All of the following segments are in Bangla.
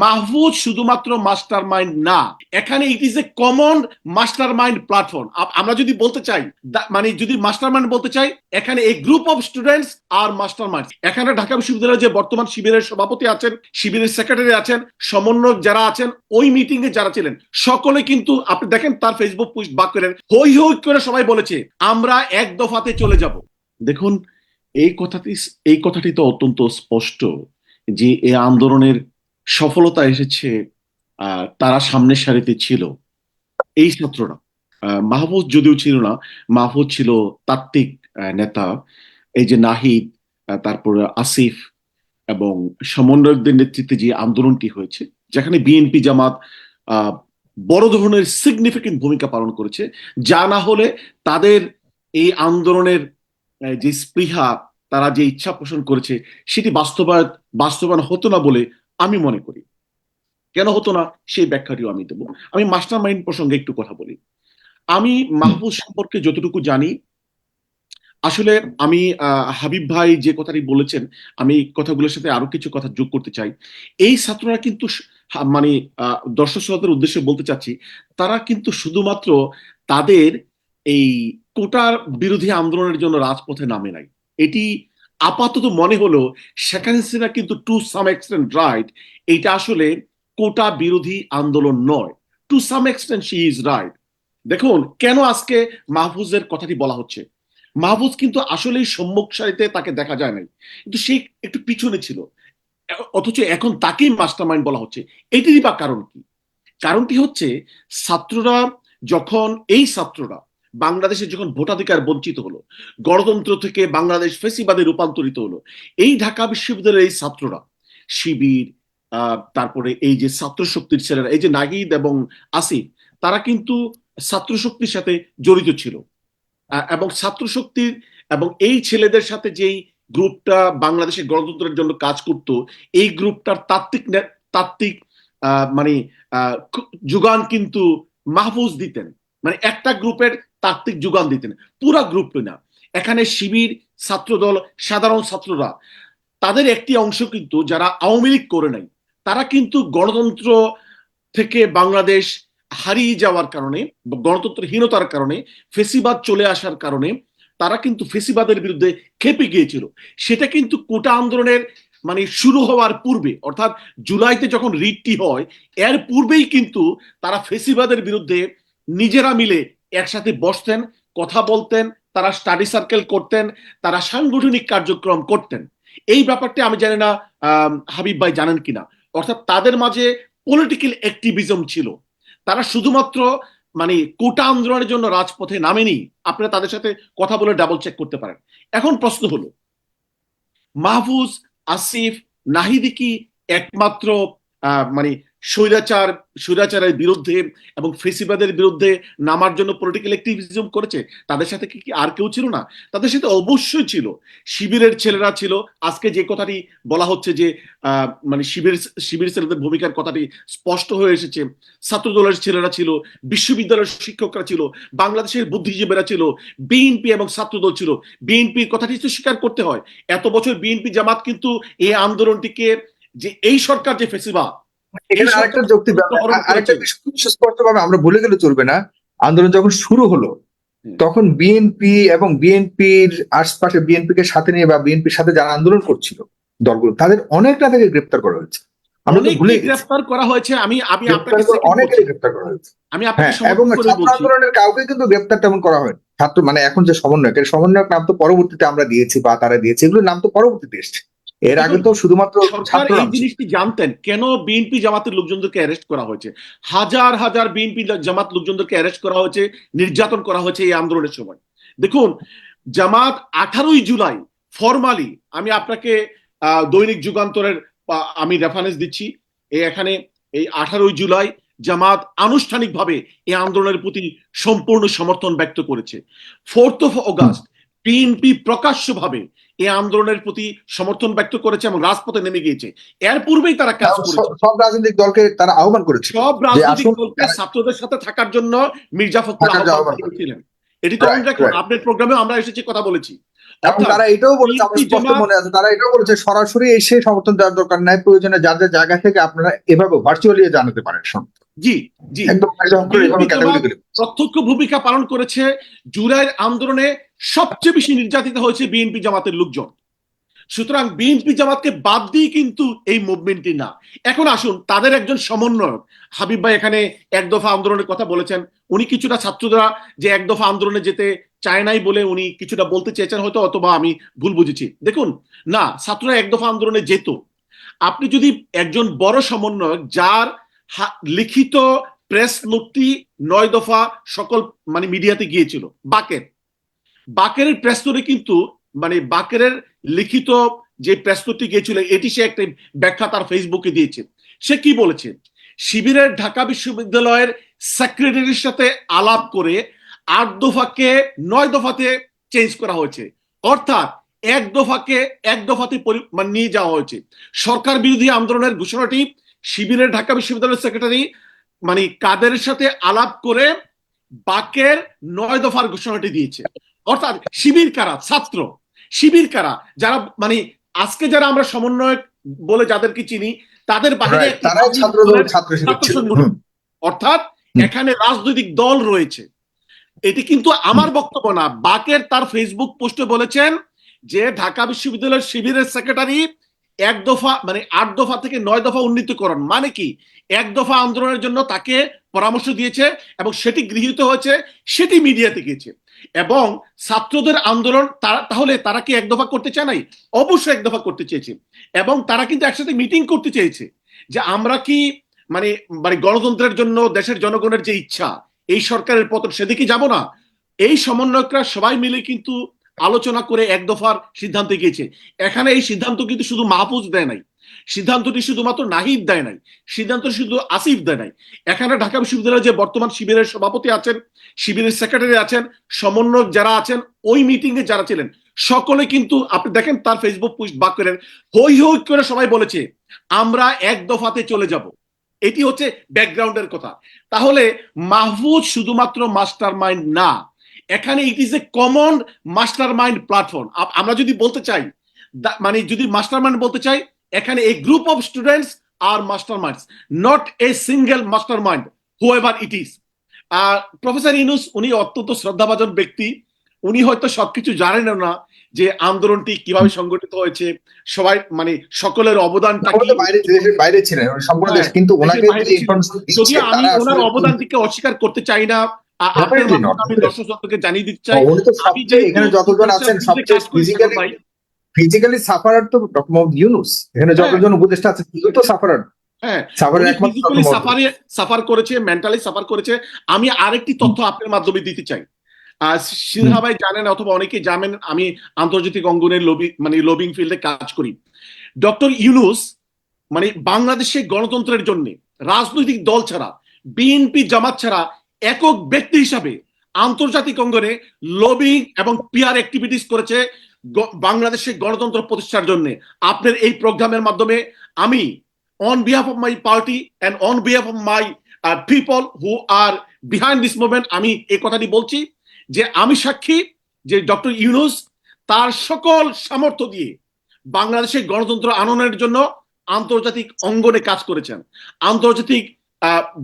মাহফুজ শুধুমাত্র মাস্টার মাইন্ড না। এখানে it is a common master mind platform আমরা যদি বলতে চাই মানে যদি মাস্টার মাইন্ড বলতে চাই, এখানে এই group of students R master mind এখানে ঢাকা বিশ্ববিদ্যালয়ের যে বর্তমান শিবিরের সভাপতি আছেন, শিবিরের সেক্রেটারি আছেন, সমন্বয়ক যারা আছেন, ওই মিটিং এ যারা ছিলেন, সকলে কিন্তু, আপনি দেখেন তার ফেসবুক পোস্ট বাক করেন, হই হই করে সবাই বলেছে, আমরা এক দফাতে চলে যাব। দেখুন, এই কথাটি এই কথাটি তো অত্যন্ত স্পষ্ট যে এই আন্দোলনের সফলতা এসেছে তারা সামনের সারিতে ছিল। এই ছাত্ররা মাহফুজ যদিও ছিল না, মাহফুজ ছিল তাত্ত্বিক নেতা। এই যে নাহিদ তারপরে আসিফ এবং সমন্বয়কদের নেতৃত্বে যে আন্দোলনটি হয়েছে, যেখানে বিএনপি জামাত বড় ধরনের সিগনিফিকেন্ট ভূমিকা পালন করেছে, যা না হলে তাদের এই আন্দোলনের যে স্পৃহা, তারা যে ইচ্ছা পোষণ করেছে, সেটি বাস্তবায়ন বাস্তবায়ন হতো না বলে আমি মনে করি। কেন হতো না? সেই ব্যাখ্যাটিও আমি দেবো। আমি মাস্টার মাইন্ড প্রসঙ্গে একটু কথা বলি। আমি মাহফুজ সম্পর্কে যতটুকু জানি, আসলে আমি হাবিব ভাই যে কথাটি বলেছেন, আমি কথাগুলোর সাথে আরও কিছু কথা যোগ করতে চাই। এই ছাত্ররা কিন্তু মানে দর্শক শ্রোতাদের উদ্দেশ্যে বলতে চাচ্ছি, তারা কিন্তু শুধুমাত্র তাদের এই কোটার বিরোধী আন্দোলনের জন্য রাজপথে নামে নাই। এটি আপাতত মনে হলো হাসিনা কিন্তু টু সাম এক্সটেন্ট রাইট এটা আসলে কোটা বিরোধী আন্দোলন নয়। To some extent she is right দেখুন, কেন আজকে মাহফুজের কথাটি বলা হচ্ছে? মাহফুজ কিন্তু আসলেই সম্মুখ সারিতে তাকে দেখা যায় নাই। কিন্তু সে একটু পিছনে ছিল। অথচ এখন তাকেই মাস্টার মাইন্ড বলা হচ্ছে। এটিরই বা কারণ কি? কারণটি হচ্ছে ছাত্ররা যখন, এই ছাত্ররা বাংলাদেশে যখন ভোটাধিকার বঞ্চিত হলো, গণতন্ত্র থেকে বাংলাদেশ ফেসিবাদে রূপান্তরিত হলো, এই ঢাকা বিশ্ববিদ্যালয়ের এই ছাত্ররা, শিবির তারপরে এই যে ছাত্র শক্তির ছেলেরা, এই যে নাহিদ এবং আসিফ, তারা কিন্তু ছাত্র শক্তির সাথে জড়িত ছিল। এবং ছাত্র শক্তির এবং এই ছেলেদের সাথে যেই গ্রুপটা বাংলাদেশের গণতন্ত্রের জন্য কাজ করত, এই গ্রুপটার তাত্ত্বিক তাত্ত্বিক মানে যোগান কিন্তু মাহফুজ দিতেন। মানে একটা গ্রুপের তাত্ত্বিক যোগান দিতেন পুরা গ্রুপ না। এখানে শিবির, ছাত্রদল, সাধারণ ছাত্ররা, তাদের একটি অংশ কিন্তু যারা আওয়ামী লীগ করে নাই, তারা কিন্তু গণতন্ত্র থেকে বাংলাদেশ হারিয়ে যাওয়ার কারণে, গণতন্ত্রহীনতার কারণে, ফেসিবাদ চলে আসার কারণে, তারা কিন্তু ফেসিবাদের বিরুদ্ধে খেপে গিয়েছিল। সেটা কিন্তু কোটা আন্দোলনের মানে শুরু হওয়ার পূর্বে, অর্থাৎ জুলাইতে যখন রিটটি হয়, এর পূর্বেই কিন্তু তারা ফেসিবাদের বিরুদ্ধে নিজেরা মিলে একসাথে বসতেন, কথা বলতেন, তারা স্টাডি সার্কেল করতেন, তারা সাংগঠনিক কার্যক্রম করতেন। এই ব্যাপারটা আমি জানি না হাবিব ভাই জানেন কিনা। অর্থাৎ তাদের মাঝে পলিটিক্যাল অ্যাক্টিভিজম ছিল। তারা শুধুমাত্র মানে কোটা আন্দোলনের জন্য রাজপথে নামেনি। আপনারা তাদের সাথে কথা বলে ডাবল চেক করতে পারেন। এখন প্রশ্ন হলো, মাহফুজ, আসিফ, নাহিদি কি একমাত্র মানে স্বৈরাচার, স্বৈরাচারের বিরুদ্ধে এবং ফেসিবাদের বিরুদ্ধে নামার জন্য পলিটিক্যাল অ্যাক্টিভিজম করেছে, তাদের সাথে কি আর কেউ ছিল না? তাদের সাথে অবশ্যই ছিল। শিবিরের ছেলেরা ছিল। আজকে যে কথাটি বলা হচ্ছে যে মানে শিবির শিবির ছেলেদের ভূমিকার কথাটি স্পষ্ট হয়ে এসেছে। ছাত্র দলের ছেলেরা ছিল, বিশ্ববিদ্যালয়ের শিক্ষকরা ছিল, বাংলাদেশের বুদ্ধিজীবীরা ছিল বিএনপি এবং ছাত্রদল ছিল। বিএনপির কথাটি তো স্বীকার করতে হয়। এত বছর বিএনপি জামাত কিন্তু এই আন্দোলনটিকে, যে এই সরকার যে ফেসিবাদ এখানে আরেকটা যুক্তি আরেকটা। আমরা ভুলে গেলে চলবে না। আন্দোলন যখন শুরু হলো তখন বিএনপি এবং বিএনপির আশপাশে বিএনপি কে সাথে নিয়ে বা বিএনপির সাথে যারা আন্দোলন করছিল দলগুলো তাদের অনেকটা থেকে গ্রেপ্তার করা হয়েছে। আমরা ভুলে গ্রেফতার করা হয়েছে আমি আমি গ্রেপ্তার আপনাকে করে second অনেকেরই বলছি। গ্রেপ্তার করা হয়েছে। আমি আপনাকে হ্যাঁ এবং ছাত্র আন্দোলনের কাউকে কিন্তু গ্রেপ্তার তেমন করা হয়নি। ছাত্র মানে এখন যে সমন্বয়ক এর সমন্বয়ক নাম তো পরবর্তীতে আমরা দিয়েছি বা তারা দিয়েছে এগুলোর নাম তো পরবর্তীতে এসছে। এর আগে তো শুধুমাত্র এই জিনিসটি জানতেন কেন বিএনপি জামাতের লোকজনদেরকে অ্যারেস্ট করা হয়েছে? হাজার হাজার বিএনপি জামাত লোকজনদেরকে অ্যারেস্ট করা হয়েছে নির্যাতন করা হয়েছে এই আন্দোলনের সময়। দেখুন জামাত আঠারোই জুলাই ফরমালি আমি আপনাকে দৈনিক যুগান্তরের আমি রেফারেন্স দিচ্ছি। এই এখানে এই আঠারোই জুলাই জামাত আনুষ্ঠানিকভাবে এই আন্দোলনের প্রতি সম্পূর্ণ সমর্থন ব্যক্ত করেছে। ফোর্থ অফ অগাস্ট বিএনপি প্রকাশ্যভাবে এই আন্দোলনের প্রতি সমর্থন ব্যক্ত করেছে এবং রাজপথে নেমে গিয়েছে। এর পূর্বেই তারা কাজ করেছে। সব- রাজনৈতিক দলকে তারা আহ্বান করেছে। সব রাজনৈতিক দলকে ছাত্রদের সাথে থাকার জন্য মির্জা ফখরুল আহ্বান করেছিলেন। এটি তো রেকর্ড প্রোগ্রামে আমরা এসেছি কথা বলেছি। এবং তারা এটাও বলেছে আমার স্পষ্ট মনে আছে তারা এটাও বলেছে সরাসরি এসে সমর্থন দেওয়ার দরকার নাই প্রয়োজনে যাদের জায়গা থেকে আপনারা এভাবে ভার্চুয়ালি জানাতে পারেন। জি জি। প্রত্যক্ষ ভূমিকা পালন করেছে জুলাইয়ের আন্দোলনে সবচেয়ে বেশি নির্যাতিত হয়েছে বিএনপি জামাতের লোকজন। সুতরাং বিএনপি জামাতকে বাদ দিয়ে কিন্তু এই মুভমেন্টটি না। এখন আসুন তাদের একজন সমন্বয়ক হাবিব ভাই এখানে এক দফা আন্দোলনের কথা বলেছেন। উনি কিছুটা ছাত্ররা যে এক দফা আন্দোলনে যেতে চায় নাই বলে উনি কিছুটা বলতে চেয়েছেন হয়তো অথবা আমি ভুল বুঝেছি। দেখুন না ছাত্ররা এক দফা আন্দোলনে যেত। আপনি যদি একজন বড় সমন্বয়ক যার লিখিত প্রেস নোটটি নয় দফা সকল মানে মিডিয়াতে গিয়েছিল, বাকের। বাকের প্রেস নোটে কিন্তু মানে বাকের লিখিত যে প্রেস নোটটি গিয়েছিল, এটি সে একটা ব্যাখ্যা তার ফেসবুকে দিয়েছে। সে কি বলেছে? শিবিরের ঢাকা বিশ্ববিদ্যালয়ের সেক্রেটারির সাথে আলাপ করে আট দফাকে নয় দফাতে চেঞ্জ করা হয়েছে। অর্থাৎ এক দফাকে এক দফাতে মানে নিয়ে যাওয়া হয়েছে। সরকার বিরোধী আন্দোলনের ঘোষণাটি শিবিরের ঢাকা বিশ্ববিদ্যালয়ের সেক্রেটারি মানে কাদের সাথে আলাপ করে বাকের নয় দফার ঘোষণাটি দিয়েছে। অর্থাৎ শিবির কারা? ছাত্র। শিবির কারা? যারা মানে আজকে যারা আমরা সমন্বয়ক বলে যাদেরকে চিনি তাদের। হুম। অর্থাৎ এখানে রাজনৈতিক দল রয়েছে। এটি কিন্তু আমার বক্তব্য না। বাকের তার ফেসবুক পোস্টে বলেছেন যে ঢাকা বিশ্ববিদ্যালয়ের শিবিরের সেক্রেটারি এক দফা মানে আট দফা থেকে নয় দফা উন্নীতকরণ। মানে কি? এক দফা আন্দোলনের জন্য তাকে পরামর্শ দিয়েছে এবং সেটি গৃহীত হয়েছে, সেটি মিডিয়াতে গিয়েছে। এবং ছাত্রদের আন্দোলন তাহলে তারা কি এক দফা করতে চায় নাই? অবশ্যই এক দফা করতে চেয়েছে। এবং তারা কিন্তু একসাথে মিটিং করতে চেয়েছে যে আমরা কি মানে মানে গণতন্ত্রের জন্য দেশের জনগণের যে ইচ্ছা, এই সরকারের পতন, সেদিকে যাব না? এই সমন্বয়করা সবাই মিলে কিন্তু আলোচনা করে এক দফার সিদ্ধান্তে গিয়েছে। এখানে এই সিদ্ধান্ত কিন্তু শুধু মাহফুজ দেয় নাই। সিদ্ধান্তটি শুধুমাত্র নাহিদ দেয় নাই। সিদ্ধান্ত শুধু আসিফ দেয় নাই। এখানে ঢাকা বিশ্ববিদ্যালয়ের যে বর্তমান শিবিরের সভাপতি আছেন, শিবিরের সেক্রেটারি আছেন, সমন্বয়ক যারা আছেন, ওই মিটিং এ যারা ছিলেন, সকলে কিন্তু আপনি দেখেন তার ফেসবুক পোস্ট বাক করেন। হই হই করে সবাই বলেছে, আমরা এক দফাতে চলে যাব। এটি হচ্ছে ব্যাকগ্রাউন্ডের কথা। তাহলে মাহফুজ শুধুমাত্র মাস্টার মাইন্ড না এখানে it is a common master mind platform আমরা যদি বলতে চাই মানে যদি মাস্টার মাইন্ড বলতে চাই এখানে a group of students R master minds not a single master mind whoever it is professor Yunus উনি অত্যন্ত শ্রদ্ধাভাজন ব্যক্তি। উনি হয়তো সবকিছু জানেন না যে আন্দোলনটি কীভাবে সংগঠিত হয়েছে। সবাই মানে সকলের অবদানটা বাইরে ছিলেন সম্পূর্ণ দেশ হ্যাঁ, কিন্তু ওনাকে যদি আমি ওনার অবদানটিকে অস্বীকার করতে চাই না আমি জানিয়ে দিতে চাই। উনি তো আমি সবচেয়ে এখানে যতজন আছেন সবচেয়ে ফিজিক্যালি ফিজিক্যালি সাফারার তো ডক্টর মোহাম্মদ ইউনুস। এখানে। যতজন উপদেষ্টা আছে তিনি তো সাফারার সাফারের উনি একমাত্র physically ডক্টর সাফারে সাফার করেছে মেন্টালি সাফার করেছে। আমি আরেকটি তথ্য আপনার মাধ্যমে দিতে চাই। সিনহা ভাই জানেন অথবা অনেকেই জানেন আমি আন্তর্জাতিক অঙ্গনের লবি মানে লবিং ফিল্ডে কাজ করি। ডক্টর ইউনুস মানে বাংলাদেশে গণতন্ত্রের জন্য রাজনৈতিক দল ছাড়া বিএনপি জামাত ছাড়া একক ব্যক্তি হিসাবে আন্তর্জাতিক অঙ্গনে লবিং এবং পিআর অ্যাক্টিভিটিস করেছে বাংলাদেশে গণতন্ত্র প্রতিষ্ঠার জন্য। আপনার এই প্রোগ্রামের মাধ্যমে আমি on behalf of my party and on of my uh, people who are behind this movement আমি এই কথাটি বলছি যে আমি সাক্ষী যে ডক্টর ইউনুস তার সকল সামর্থ্য দিয়ে বাংলাদেশের গণতন্ত্র আনয়নের জন্য আন্তর্জাতিক অঙ্গনে কাজ করেছেন। আন্তর্জাতিক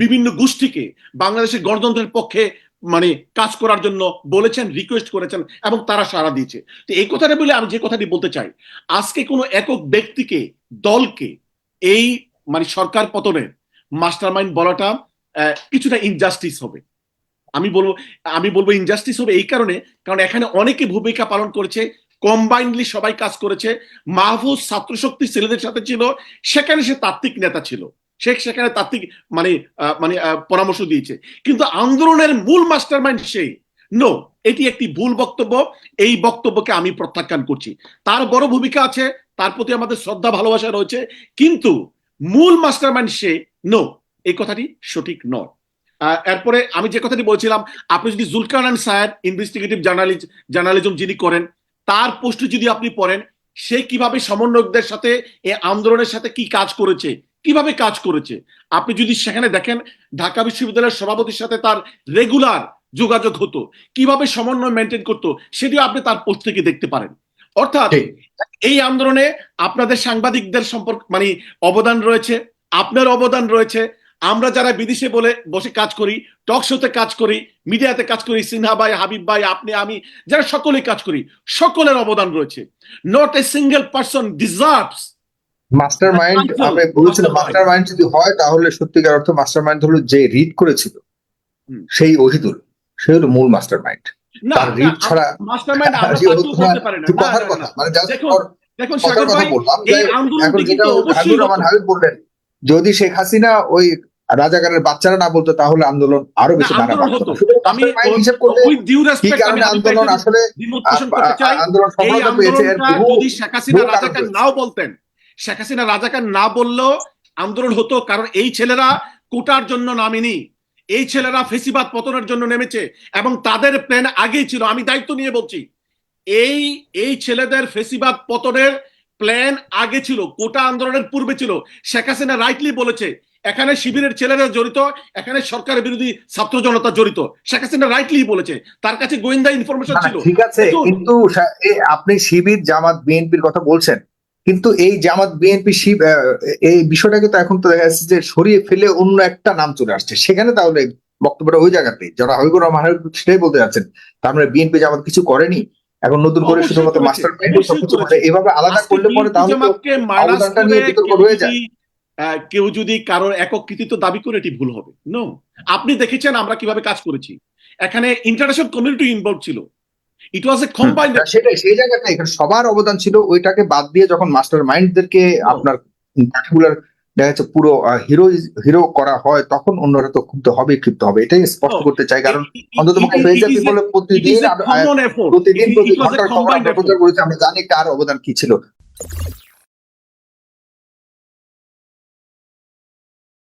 বিভিন্ন গোষ্ঠীকে বাংলাদেশের গণতন্ত্রের পক্ষে মানে কাজ করার জন্য বলেছেন রিকোয়েস্ট করেছেন এবং তারা সাড়া দিয়েছে। তো এই কথাটা বলে আমি যে কথাটি বলতে চাই, আজকে কোনো একক ব্যক্তিকে, দলকে এই মানে সরকার পতনের মাস্টার মাইন্ড বলাটা কিছুটা ইনজাস্টিস হবে। আমি বলব আমি বলব ইনজাস্টিস হবে এই কারণে, কারণ এখানে অনেকে ভূমিকা পালন করেছে কম্বাইন্ডলি সবাই কাজ করেছে, মাহফুজ ছাত্র শক্তি ছেলেদের সাথে ছিল, সেখানে সে তাত্ত্বিক নেতা ছিল। সে সেখানে তাত্ত্বিক মানে মানে পরামর্শ দিয়েছে। কিন্তু আন্দোলনের মূল মাস্টার মাইন্ড সেই। নো এটি একটি ভুল বক্তব্য। এই বক্তব্যকে আমি প্রত্যাখ্যান করছি। তার বড় ভূমিকা আছে, তার প্রতি আমাদের শ্রদ্ধা, ভালোবাসা রয়েছে। কিন্তু মূল মাস্টার মাইন্ড সে নো এই কথাটি সঠিক নয়। এরপরে আমি যে কথাটি বলছিলাম, আপনি যদি জুলকানান সায়ের ইনভেস্টিগেটিভ জার্নালিজ জার্নালিজম যিনি করেন, তার পোস্টে যদি আপনি পড়েন, সে কীভাবে সমন্বয়কদের সাথে এ আন্দোলনের সাথে কি কাজ করেছে কীভাবে কাজ করেছে? আপনি যদি সেখানে দেখেন ঢাকা বিশ্ববিদ্যালয়ের সভাপতির সাথে তার রেগুলার যোগাযোগ হতো। কীভাবে সমন্বয় মেনটেন করতো সেটিও আপনি তার পোস্ট থেকে দেখতে পারেন। অর্থাৎ এই আন্দোলনে আপনাদের সাংবাদিকদের সম্পর্ক মানে অবদান রয়েছে আপনার অবদান রয়েছে। আমরা যারা বিদেশে বলে বসে কাজ করি টক শোতে কাজ করি মিডিয়াতে কাজ করি সিনহা ভাই হাবিব ভাই আপনি আমি যারা সকলেই কাজ করি সকলের অবদান রয়েছে। Not a single person deserves master mind আমি বলেছিলাম মাস্টার মাইন্ড যদি হয় তাহলে সত্যিকার অর্থ মাস্টার মাইন্ড হলো যে রিড করেছিল সেই অহিদুল সে হলো মূল মাস্টার মাইন্ড তার রিড ছাড়া শুধু না, কথার কথা? মানে কথার কথা বললাম এখন যেটা কিন্তু হাবিবুর রহমান হাবিব বললেন যদি শেখ হাসিনা ওই রাজাকারের বাচ্চারা না বলতো তাহলে আন্দোলন আরও বেশি। সুতরাং আমি হিসেব করলে with due কি কারণে আমি আন্দোলন আসলে করতে আন্দোলন সফলতা পেয়েছে এর যদি শেখ হাসিনা রাজাকার নাও বলতেন শেখ হাসিনা রাজাকার না বললেও আন্দোলন হতো কারণ এই ছেলেরা কোটার জন্য নামেনি। এই ছেলেরা ফেসিবাদ পতনের জন্য নেমেছে এবং তাদের প্ল্যান আগেই ছিল আমি দায়িত্ব নিয়ে বলছি। এই এই ছেলেদের ফেসিবাদ পতনের প্ল্যান আগে ছিল কোটা আন্দোলনের পূর্বে ছিল। শেখ হাসিনা রাইটলি বলেছে এখানে শিবিরের ছেলেরা জড়িত এখানে সরকারের বিরোধী ছাত্র জনতা জড়িত। শেখ হাসিনা রাইটলি বলেছে তার কাছে গোয়েন্দা ইনফরমেশন ছিল। ঠিক আছে কিন্তু আপনি শিবির জামাত বিএনপির কথা বলছেন। কিন্তু এই জামাত বিএনপি শিব এই বিষয়টাকে তো এখন তো দেখা যাচ্ছে যে সরিয়ে ফেলে অন্য একটা নাম চলে আসছে। সেখানে তাহলে বক্তব্যটা ওই জায়গাতে যারা হাবিবুর রহমান সেটাই বলতে যাচ্ছেন তার মানে বিএনপি জামাত কিছু করেনি এখন নতুন করে শুধুমাত্র মাস্টার। করে এভাবে আলাদা করলে পরে তাহলে অবদানটা নিয়ে বিতর্ক রয়ে যায়। কেউ যদি কারোর একক কৃতিত্ব দাবি করে এটি ভুল হবে। নো আপনি দেখেছেন আমরা কীভাবে কাজ করেছি। এখানে ইন্টারন্যাশনাল কমিউনিটি ইনভলভ ছিল। ইট ওয়াজ এ কম্বাইন্ড সেটাই সেই জায়গাটা এখানে সবার অবদান ছিল ওইটাকে বাদ দিয়ে যখন মাস্টার মাইন্ডদেরকে আপনার পার্টিকুলার দেখা যাচ্ছে পুরো হিরো হিরো করা হয় তখন অন্যরা তো ক্ষুব্ধ হবে ক্ষুব্ধ হবে। এটাই স্পষ্ট Oh, করতে চাই কারণ অন্তত বলে প্রতিদিন প্রতিদিন প্রতি ঘণ্টার খবর আমরা প্রচার করেছি আমরা জানি কার অবদান কি ছিল।